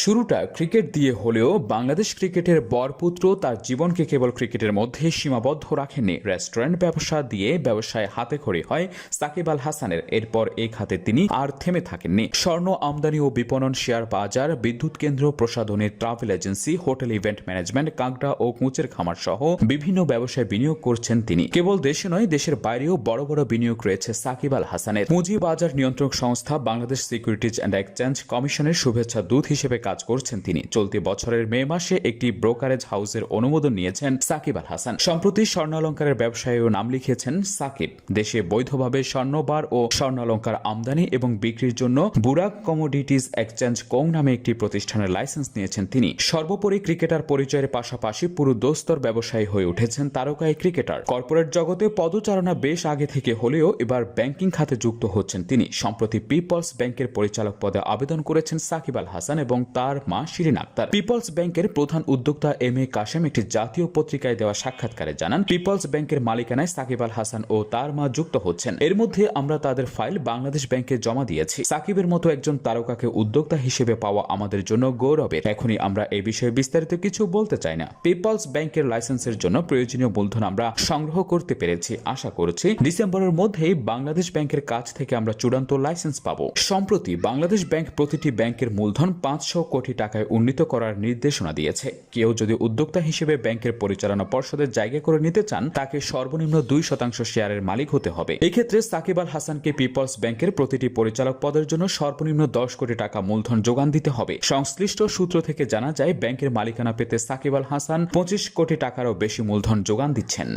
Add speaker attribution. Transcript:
Speaker 1: শুরুটা ক্রিকেট দিয়ে হলেও বাংলাদেশ ক্রিকেটের বরপুত্র তার জীবনকে কেবল ক্রিকেটের মধ্যে সীমাবদ্ধ রাখেননি। রেস্টুরেন্ট ব্যবসা দিয়ে ব্যবসায় হাতে খড়ি হয় সাকিব আল হাসানের। এরপর এই খাতে তিনি আর থেমে থাকেননি। স্বর্ণ আমদানি ও বিপণন শেয়ার বাজার, বিদ্যুৎ কেন্দ্র প্রসাধনের travel agency, hotel event management, কাঁকড়া ও কুচের খামার সহ বিভিন্ন ব্যবসায় বিনিয়োগ করছেন তিনি। কেবল দেশে নয়, দেশের বাইরেও বড় বড় বিনিয়োগ রয়েছে সাকিব আল হাসানের। পুঁজি বাজার নিয়ন্ত্রক সংস্থা বাংলাদেশ সিকিউরিটিজ অ্যান্ড এক্সচেঞ্জ কমিশনের শুভেচ্ছা দূত হিসেবে কাজ করছেন তিনি। চলতি বছরের মে মাসে একটি ব্রোকারেজ হাউসের অনুমোদন নিয়েছেন সাকিব আল হাসান। সম্প্রতি স্বর্ণালঙ্কারের ব্যবসায়েও নাম লিখেছেন সাকিব। দেশে বৈধভাবে স্বর্ণবার ও স্বর্ণালঙ্কার আমদানি এবং বিক্রির জন্য বুরাক কমোডিটিজ এক্সচেঞ্জ কোং নামে একটি প্রতিষ্ঠানের লাইসেন্স নিয়েছেন তিনি। সর্বোপরি ক্রিকেটার পরিচয়ের পাশাপাশি পুরো দোস্তর ব্যবসায়ী হয়ে উঠেছেন তারকাই ক্রিকেটার। কর্পোরেট জগতে পদচারণা বেশ আগে থেকে হলেও এবার ব্যাংকিং খাতে যুক্ত হচ্ছেন তিনি। সম্প্রতি পিপলস ব্যাংকের পরিচালক পদে আবেদন করেছেন সাকিব আল হাসান এবং তার মা শিরিন আক্তার। পিপলস ব্যাংকের প্রধান উদ্যোক্তা এম এ কাশেম একটি জাতীয় পত্রিকায় দেওয়া সাক্ষাৎকারে জানান, পিপলস ব্যাংকের মালিকানায় সাকিব আল হাসান ও তার মা যুক্ত হচ্ছেন। এর মধ্যে আমরা তাদের ফাইল বাংলাদেশ ব্যাংকে জমা দিয়েছি। সাকিবের মতো একজন তারকাকে উদ্যোক্তা হিসেবে পাওয়া আমাদের জন্য গৌরবের। এখনই আমরা এই বিষয়ে বিস্তারিত কিছু বলতে চাই না। পিপলস ব্যাংকের লাইসেন্সের জন্য প্রয়োজনীয় মূলধন আমরা সংগ্রহ করতে পেরেছি, আশা করছি। ডিসেম্বরের মধ্যেই বাংলাদেশ ব্যাংকের কাছ থেকে আমরা চূড়ান্ত লাইসেন্স পাবো। সম্প্রতি বাংলাদেশ ব্যাংক প্রতিটি ব্যাংকের মূলধন পাঁচশো কোটি টাকায় উন্নীত করার নির্দেশনা দিয়েছে। কেউ যদি উদ্যোক্তা হিসেবে ব্যাংকের পরিচালনা পর্ষদের জায়গা করে নিতে চান, তাকে সর্বনিম্ন দুই শতাংশ শেয়ারের মালিক হতে হবে। এক্ষেত্রে সাকিব আল হাসানকে পিপলস ব্যাংকের প্রতিটি পরিচালক পদের জন্য সর্বনিম্ন দশ কোটি টাকা মূলধন যোগান দিতে হবে। সংশ্লিষ্ট সূত্র থেকে জানা যায়, ব্যাংকের মালিকানা পেতে সাকিব আল হাসান পঁচিশ কোটি টাকারও বেশি মূলধন যোগান দিচ্ছেন।